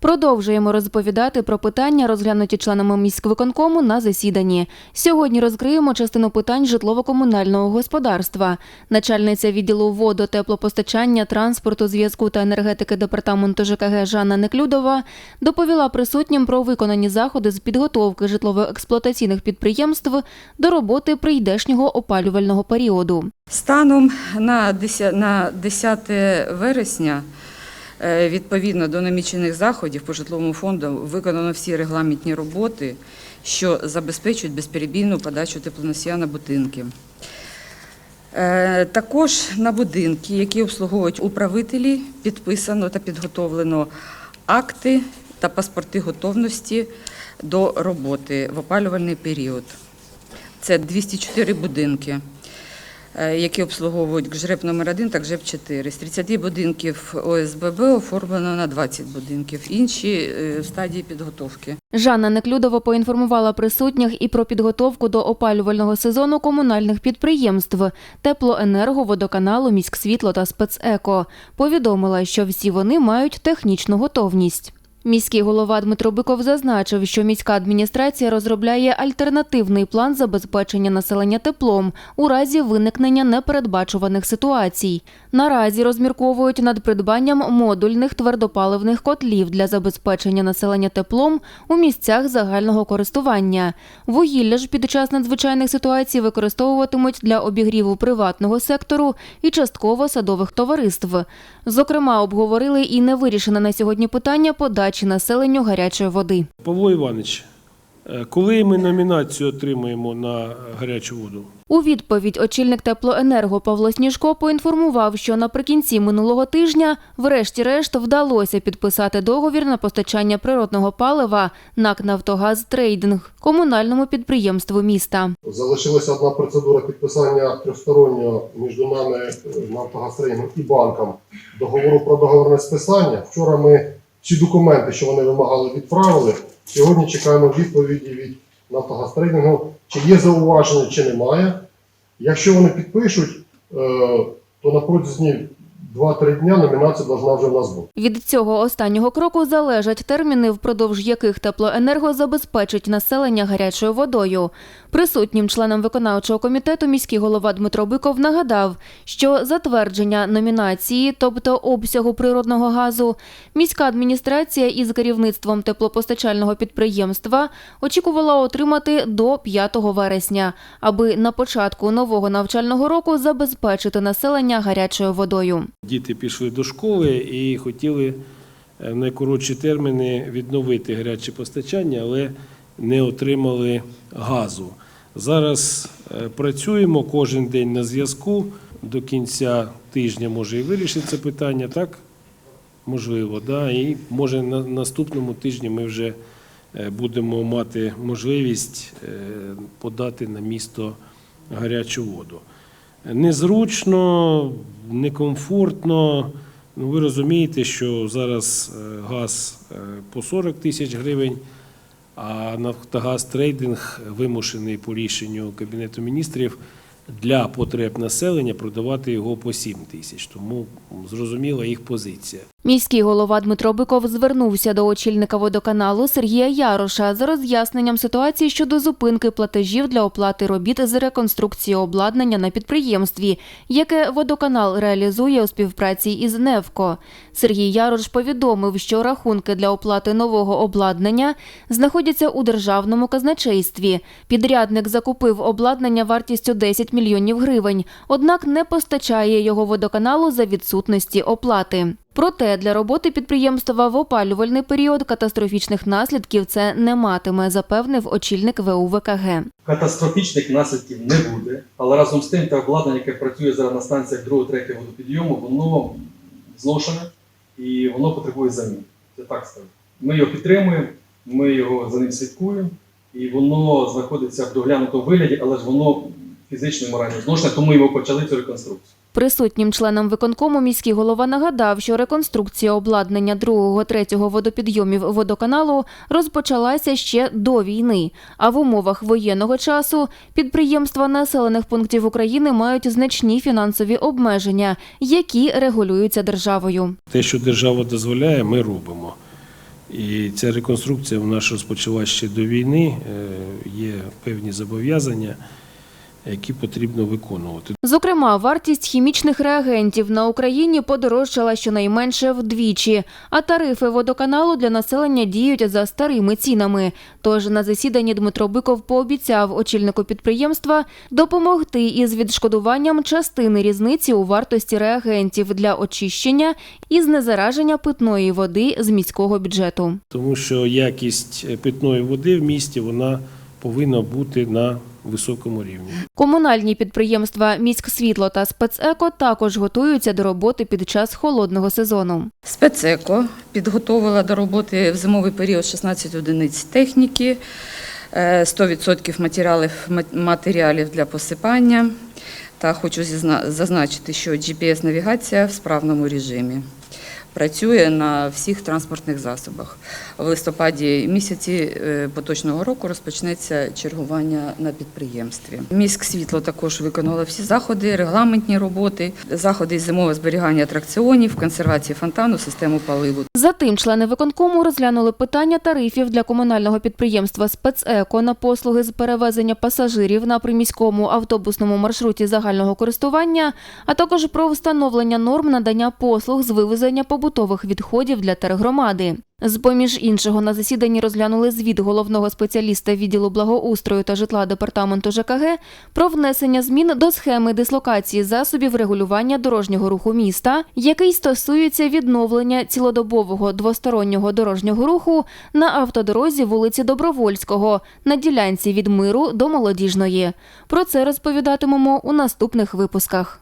Продовжуємо розповідати про питання, розглянуті членами міськвиконкому на засіданні. Сьогодні розкриємо частину питань житлово-комунального господарства. Начальниця відділу воду, теплопостачання, транспорту, зв'язку та енергетики департаменту ЖКГ Жанна Неклюдова доповіла присутнім про виконані заходи з підготовки житлово-експлуатаційних підприємств до роботи прийдешнього опалювального періоду. Станом на 10 на 10 вересня, відповідно до намічених заходів по житловому фонду, виконано всі регламентні роботи, що забезпечують безперебійну подачу теплоносія на будинки. Е, Також на будинки, які обслуговують управителі, підписано та підготовлено акти та паспорти готовності до роботи в опалювальний період. Це 204 будинки, е, які обслуговують ГЖРЕП номер 1 та ГЖРЕП 4. З 30 будинків ОСББ оформлено на 20 будинків, інші е, в стадії підготовки. Жанна Неклюдова поінформувала присутніх і про підготовку до опалювального сезону комунальних підприємств теплоенерго, водоканалу, міськсвітло та спецеко. Повідомила, що всі вони мають технічну готовність. Міський голова Дмитро Биков зазначив, що міська адміністрація розробляє альтернативний план забезпечення населення теплом у разі виникнення непередбачуваних ситуацій. Наразі розмірковують над придбанням модульних твердопаливних котлів для забезпечення населення теплом у місцях загального користування. Вугілля ж під час надзвичайних ситуацій використовуватимуть для обігріву приватного сектору і частково садових товариств. Зокрема, обговорили і невирішене на сьогодні питання подачі населенню гарячої води. Павло Іванович, е, коли ми номінацію отримаємо на гарячу воду? У відповідь очільник теплоенерго Павло Сніжко поінформував, що наприкінці минулого тижня, врешті-решт, вдалося підписати договір на постачання природного палива НАК «Нафтогаз Трейдинг» комунальному підприємству міста. Залишилася одна процедура підписання трьохстороннього між нами е, «Нафтогазтрейдингом» і банком договору про договорне списання. Вчора ми всі документи, що вони вимагали, відправили. Сьогодні чекаємо відповіді від «Нафтогазтрейдингу», чи є зауваження, чи немає. Якщо вони підпишуть, е, то на протязі 2-3 дня номінація повинна вже в нас бути. Від цього останнього кроку залежать терміни, впродовж яких теплоенерго забезпечить населення гарячою водою. Присутнім членам виконавчого комітету міський голова Дмитро Биков нагадав, що затвердження номінації, тобто обсягу природного газу, міська адміністрація із керівництвом теплопостачального підприємства очікувала отримати до 5 вересня, аби на початку нового навчального року забезпечити населення гарячою водою. Діти пішли до школи і хотіли е, в найкоротші терміни відновити гаряче постачання, але не отримали газу. Зараз е, працюємо кожен день на зв'язку. До кінця тижня може і вирішити це питання, так? Можливо, да. І може на наступному тижні ми вже е, будемо мати можливість подати на місто гарячу воду. Незручно, некомфортно. Ну, ви розумієте, що зараз е, газ е, по 40 тисяч гривень, а Нафтогаз трейдинг вимушений по рішенню Кабінету міністрів для потреб населення продавати його по 7 тисяч. Тому зрозуміла їх позиція. Міський голова Дмитро Биков звернувся до очільника водоканалу Сергія Яроша за роз'ясненням ситуації щодо зупинки платежів для оплати робіт з реконструкції обладнання на підприємстві, яке водоканал реалізує у співпраці із Невко. Сергій Ярош повідомив, що рахунки для оплати нового обладнання знаходяться у державному казначействі. Підрядник закупив обладнання вартістю 10 мільйонів гривень, однак не постачає його водоканалу за відсутності оплати. Проте для роботи підприємства в опалювальний період катастрофічних наслідків це не матиме, запевнив очільник ВУВКГ. Катастрофічних наслідків не буде, але разом з тим те обладнання, яке працює зараз на станціях 2-3 водопідйому, воно зношене і воно потребує замін. Це так скажу. Ми його підтримуємо, ми його за ним слідкуємо, і воно знаходиться в доглянутому вигляді, але ж воно фізично і морально зношене, тому і ми почали цю реконструкцію. Присутнім членам виконкому міський голова нагадав, що реконструкція обладнання другого третього водопідйомів водоканалу розпочалася ще до війни. А в умовах воєнного часу підприємства населених пунктів України мають значні фінансові обмеження, які регулюються державою. Те, що держава дозволяє, ми робимо. І ця реконструкція вона ж розпочала ще до війни. Е, Є певні зобов'язання, які потрібно виконувати. Зокрема, вартість хімічних реагентів на Україні подорожчала щонайменше вдвічі, а тарифи водоканалу для населення діють за старими цінами. Тож на засіданні Дмитро Биков пообіцяв очільнику підприємства допомогти із відшкодуванням частини різниці у вартості реагентів для очищення і знезараження питної води з міського бюджету. Тому що якість е, питної води в місті вона повинна бути на високому рівні. Комунальні підприємства «Міськсвітло» та «Спецеко» також готуються до роботи під час холодного сезону. Спецеко підготовила до роботи в зимовий період 16 одиниць техніки, е, 100% матеріалів, матеріалів для посипання. Та хочу зазначити, що GPS-навігація в справному режимі. Працює на всіх транспортних засобах. В листопаді місяці е, поточного року розпочнеться чергування на підприємстві. Міськ світло також виконало всі заходи, регламентні роботи, заходи зимового зберігання атракціонів, консервації фонтану, систему поливу. Затим члени виконкому розглянули питання тарифів для комунального підприємства «Спецеко» на послуги з перевезення пасажирів на приміському автобусному маршруті загального користування, а також про встановлення норм надання послуг з вивезення побутових відходів для тергромади. З-поміж іншого на засіданні розглянули звіт головного спеціаліста відділу благоустрою та житла департаменту ЖКГ про внесення змін до схеми дислокації засобів регулювання дорожнього руху міста, який стосується відновлення цілодобового двостороннього дорожнього руху на автодорозі вулиці Добровольського на ділянці від миру до молодіжної. Про це розповідатимемо у наступних випусках.